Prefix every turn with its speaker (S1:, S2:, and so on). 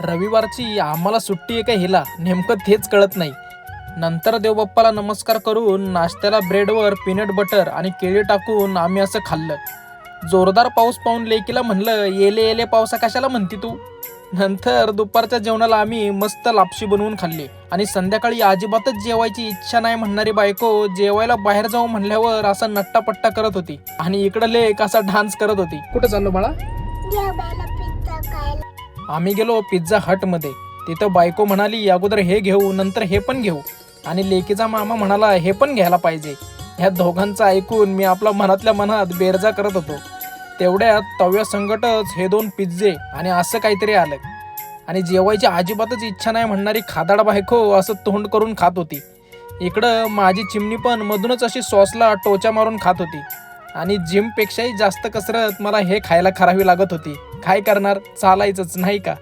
S1: रविवारची आम्हाला सुट्टी आहे का हिला? नेमकं तेच कळत नाही. नंतर देवबाप्पाला नमस्कार करून नाश्त्याला ब्रेडवर पीनट बटर आणि केळी टाकून आम्ही असं खाल्लं. जोरदार पाऊस पाहून लेकीला म्हणलं येले येले पावसा कशाला म्हणती तू? नंतर दुपारच्या जेवणाला आम्ही मस्त लापशी बनवून खाल्ली आणि संध्याकाळी अजिबातच जेवायची इच्छा नाही म्हणणारी बायको जेवायला बाहेर जाऊ म्हणल्यावर असा नट्टापट्टा करत होती आणि इकडं लेक असा डान्स करत होती. कुठं चाललो
S2: मला
S1: आम्ही गेलो पिझ्झा हटमध्ये. तिथं बायको म्हणाली अगोदर हे घेऊ नंतर हे पण घेऊ. आणि लेकीचा मामा म्हणाला हे पण घ्यायला पाहिजे. ह्या दोघांचं ऐकून मी आपला मनातल्या मनात बेरजा करत होतो. तेवढ्यात तव्या संकटच हे दोन पिझ्झे आणि असं काहीतरी आलं. आणि जेवायची अजिबातच इच्छा नाही म्हणणारी खादाड बायको असं तोंड करून खात होती. इकडं माझी चिमणी पण मधूनच अशी सॉसला टोचा मारून खात होती. आणि जिमपेक्षाही जास्त कसरत मला हे खायला करावी लागत होती. काय करणार? चालायचंच नाही का?